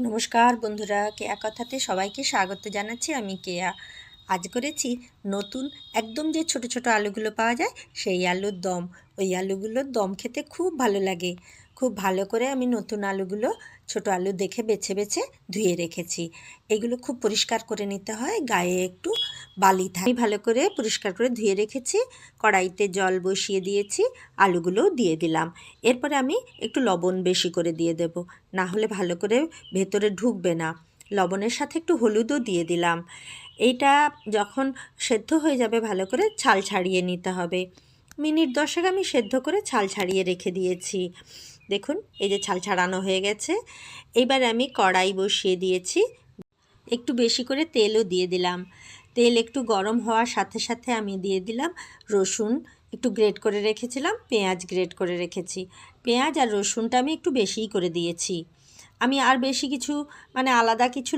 নমস্কার বন্ধুরা কেয়া কথাতে সবাইকে স্বাগত জানাচ্ছি আমি কেয়া। আজ করেছি নতুন একদম যে ছোট ছোট আলুগুলো পাওয়া যায়, সেই আলুর দম। ওই আলুগুলোর দম খেতে খুব ভালো লাগে। খুব ভালো করে আমি নতুন আলুগুলো, ছোট আলু দেখে বেছে বেছে ধুয়ে রেখেছি। এগুলো খুব পরিষ্কার করে নিতে হয়, গায়ে একটু বালি থাকে ভালো করে পরিষ্কার করে ধুয়ে রেখেছি, কড়াইতে জল বসিয়ে দিয়েছি আলুগুলোও দিয়ে দিলাম। এরপরে আমি একটু লবণ বেশি করে দিয়ে দেব, না হলে ভালো করে ভেতরে ঢুকবে না। লবণের সাথে একটু হলুদও দিয়ে দিলাম। এইটা যখন সেদ্ধ হয়ে যাবে ভালো করে ছাল ছাড়িয়ে নিতে হবে। মিনিট দশেক আমি সেদ্ধ করে ছাল ছাড়িয়ে রেখে দিয়েছি। দেখুন, এই যে ছাল ছাড়ানো হয়ে গেছে। এবার আমি কড়াই বসিয়ে দিয়েছি। একটু বেশি করে তেলও দিয়ে দিলাম। তেল একটু গরম হওয়ার সাথে সাথে আমি দিয়ে দিলাম রসুন, একটু গ্রেট করে রেখেছিলাম, পেঁয়াজ গ্রেট করে রেখেছি। পেঁয়াজ আর রসুনটা আমি একটু বেশিই করে দিয়েছি। আমি আর বেশি কিছু মানে আলাদা কিছু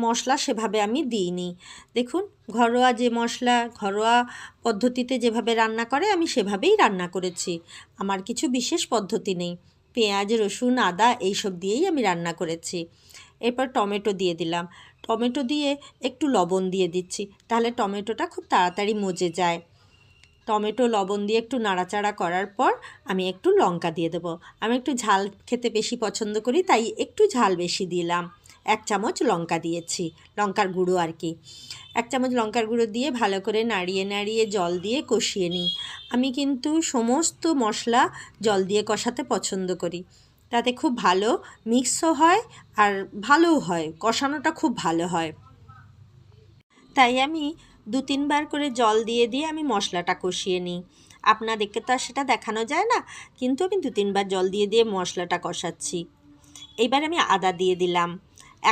মশলা সেভাবে আমি দিইনি। দেখুন, ঘরোয়া যে মশলা, ঘরোয়া পদ্ধতিতে যেভাবে রান্না করে, আমি সেভাবেই রান্না করেছি। আমার কিছু বিশেষ পদ্ধতি নেই। পেঁয়াজ, রসুন, আদা, এইসব দিয়েই আমি রান্না করেছি। এরপর টমেটো দিয়ে দিলাম। টমেটো দিয়ে একটু লবণ দিয়ে দিচ্ছি, তাহলে টমেটোটা খুব তাড়াতাড়ি মজে যায়। টমেটো লবণ দিয়ে একটু নাড়াচাড়া করার পর আমি একটু লঙ্কা দিয়ে দেবো। আমি একটু ঝাল খেতে বেশি পছন্দ করি, তাই একটু ঝাল বেশি দিলাম। এক চামচ লঙ্কা দিয়েছি, লঙ্কার গুঁড়ো আর কি। এক চামচ লঙ্কার গুঁড়ো দিয়ে ভালো করে নাড়িয়ে নাড়িয়ে জল দিয়ে কষিয়ে নিই। আমি কিন্তু সমস্ত মশলা জল দিয়ে কষাতে পছন্দ করি। তাতে খুব ভালো মিক্সও হয় আর ভালোও হয়, কষানোটা খুব ভালো হয়। তাই আমি দু তিনবার করে জল দিয়ে দিয়ে আমি মশলাটা কষিয়ে নিই। আপনাদেরকে তো আর সেটা দেখানো যায় না, কিন্তু আমি দু তিনবার জল দিয়ে দিয়ে মশলাটা কষাচ্ছি। এইবার আমি আদা দিয়ে দিলাম।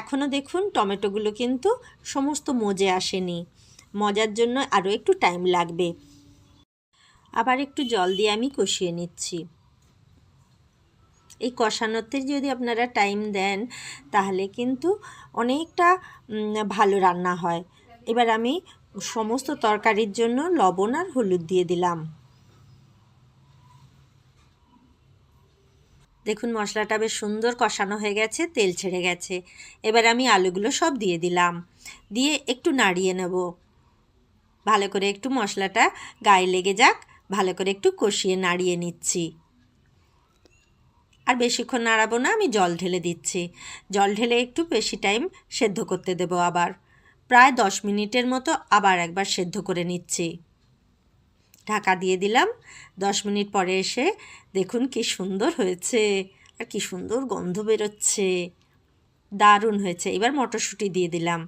এখনও দেখুন টমেটোগুলো কিন্তু সমস্ত মজে আসেনি। মজার জন্য আরও একটু টাইম লাগবে। আবার একটু জল দিয়ে আমি কষিয়ে নিচ্ছি। এই কষানোতে যদি আপনারা টাইম দেন, তাহলে কিন্তু অনেকটা ভালো রান্না হয়। এবার আমি সমস্ত তরকারির জন্য লবণ আর হলুদ দিয়ে দিলাম। দেখুন, মশলাটা বেশ সুন্দর কষানো হয়ে গেছে, তেল ছেড়ে গেছে। এবার আমি আলুগুলো সব দিয়ে দিলাম। দিয়ে একটু নাড়িয়ে নেব। ভালো করে একটু মশলাটা গায়ে লেগে যাক, ভালো করে একটু কষিয়ে নাড়িয়ে নিচ্ছি। আর বেশিক্ষণ নাড়াবো না, আমি জল ঢেলে দিচ্ছি। জল ঢেলে একটু বেশি টাইম সেদ্ধ করতে দেবো আবার। প্রায় দশ মিনিটের মতো আবার একবার সেদ্ধ করে নিচ্ছি। ঢাকা দিয়ে দিলাম। দশ মিনিট পরে এসে দেখুন কি সুন্দর হয়েছে আর কি সুন্দর গন্ধ বেরোচ্ছে। দারুণ হয়েছে। এবার মটরশুঁটি দিয়ে দিলাম।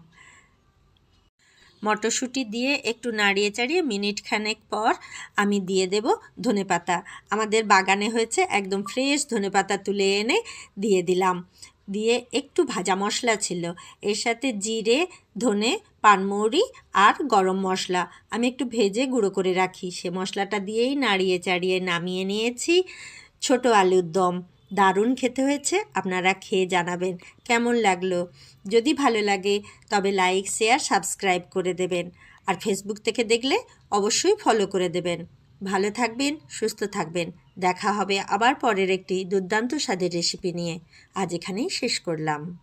মটরশুঁটি দিয়ে একটু নাড়িয়ে চাড়িয়ে মিনিট খানেক পর আমি দিয়ে দেব ধনে পাতা। আমাদের বাগানে হয়েছে একদম ফ্রেশ ধনে পাতা তুলে এনে দিয়ে দিলাম। দিয়ে একটু ভাজা মশলা ছিল। এর সাথে জিরে, ধনে, পানমৌরি আর গরম মশলা। আমি একটু ভেজে গুঁড়ো করে রাখি। সে মশলাটা দিয়েই নাড়িয়ে চাড়িয়ে নামিয়ে নিয়েছি ছোট আলুর দম। দারুণ খেতে হয়েছে, আপনারা খেয়ে জানাবেন কেমন লাগল। যদি ভালো লাগে, তবে লাইক, শেয়ার, সাবস্ক্রাইব করে দেবেন। আর ফেসবুক থেকে দেখলে অবশ্যই ফলো করে দেবেন। ভালো থাকবেন, সুস্থ থাকবেন। দেখা হবে আবার পরের একটি দুর্দান্ত স্বাদের রেসিপি নিয়ে। আজ এখানেই শেষ করলাম।